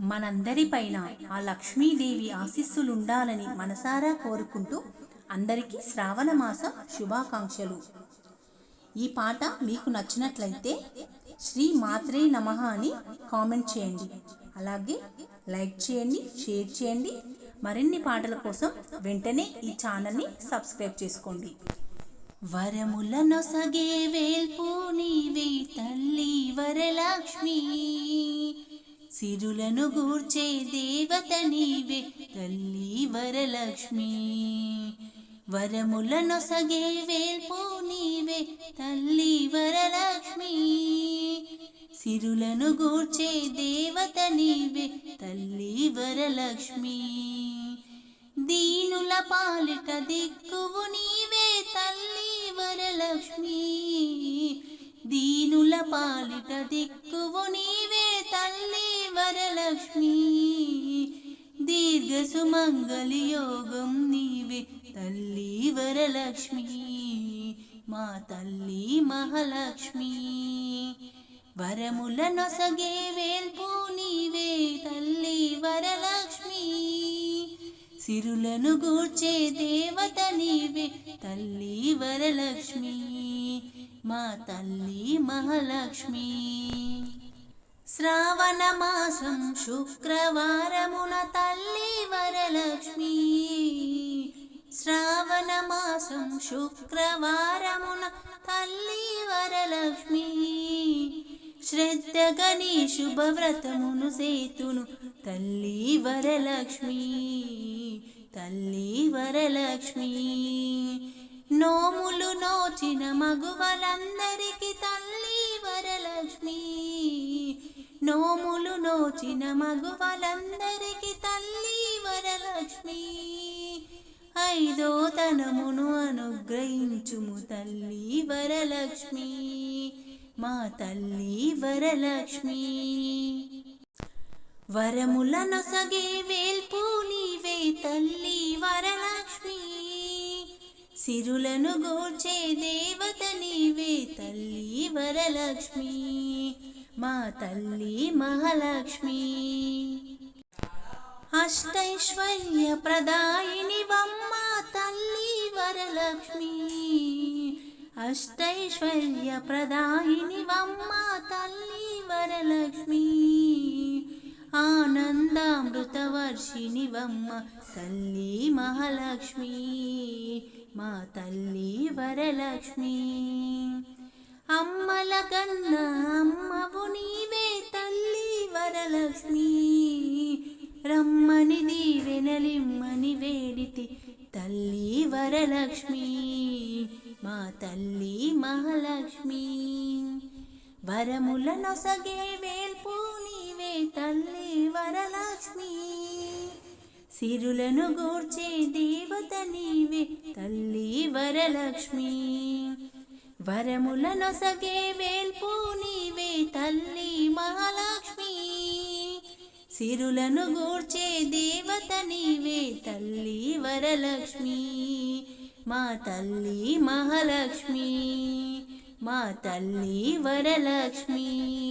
మనందరిపైన ఆ లక్ష్మీదేవి ఆశీస్సులుండాలని మనసారా కోరుకుంటూ అందరికీ శ్రావణ మాసం శుభాకాంక్షలు. ఈ పాట మీకు నచ్చినట్లయితే శ్రీ మాత్రే నమ అని కామెంట్ చేయండి. అలాగే లైక్ చేయండి షేర్ చేయండి. మరిన్ని పాటల కోసం వెంటనే ఈ ఛానల్ని సబ్స్క్రైబ్ చేసుకోండి. వరముల నొసగే వేల్పు నీవే తల్లి వరలక్ష్మి. సిరులను గూర్చే దేవత నీవే తల్లి వరలక్ష్మి. వరములను సగే వేల్పు నీవే తల్లి వరలక్ష్మి. సిరులను గూర్చే దేవత నీవే తల్లి వరలక్ష్మి. దీనుల పాలిట దిక్కువు నీవే తల్లి వరలక్ష్మి. దీనుల పాలిట దిక్కువు నీవే తల్లి వరలక్ష్మి దీర్ఘ సుమంగళి యోగం నీవే తల్లి వరలక్ష్మి మా తల్లి మహాలక్ష్మి. వరముల నొసగే వేల్పు నీవే తల్లి వరలక్ష్మి. సిరులను గూర్చే దేవత నీవే తల్లి వరలక్ష్మి మా తల్లి మహాలక్ష్మి. శ్రావణమాసం శుక్రవారమున తల్లి వరలక్ష్మి. శ్రావణమాసం శుక్రవారమున తల్లి వరలక్ష్మి. శ్రద్ధగని శుభవ్రతమును సేతును తల్లి వరలక్ష్మి. తల్లి వరలక్ష్మి. నోములు నోచిన మగువలందరికీ తల్లి వరలక్ష్మి. నోములు నోచిన మగువలందరికి తల్లి వరలక్ష్మి. ఐదో తనమును అనుగ్రహించుము తల్లి వరలక్ష్మి. మా తల్లి వరలక్ష్మి. వరములను సగే వేల్పు నీవే తల్లి వరలక్ష్మి. సిరులను గూర్చే దేవత నీవే తల్లి వరలక్ష్మి. మా తల్లి మహాలక్ష్మి. అష్టైశ్వర్య ప్రదాయిని బమ్మ తల్లి వరలక్ష్మి. అష్టైశ్వర్య ప్రదాయిని బమ్మ తల్లి వరలక్ష్మి. ఆనందామృత వర్షిణి వమ్మ తల్లి మహాలక్ష్మి. మా తల్లి వరలక్ష్మి. అమ్మల కన్న అమ్మవు నీవే తల్లి వరలక్ష్మి. రమ్మని దీవెనలిమ్మని వేడితి తల్లి వరలక్ష్మి. మా తల్లి మహాలక్ష్మి. వరముల నొసగే వేల్పు నీవే తల్లి వరలక్ష్మి. సిరులను గూర్చే దేవత నీవే తల్లి వరలక్ష్మి. వరములను సగే వేల్పు నీవే తల్లి మహాలక్ష్మి. సిరులను గూర్చే దేవత నీవే తల్లి వరలక్ష్మి. మా తల్లి మహాలక్ష్మి మా తల్లి వరలక్ష్మి.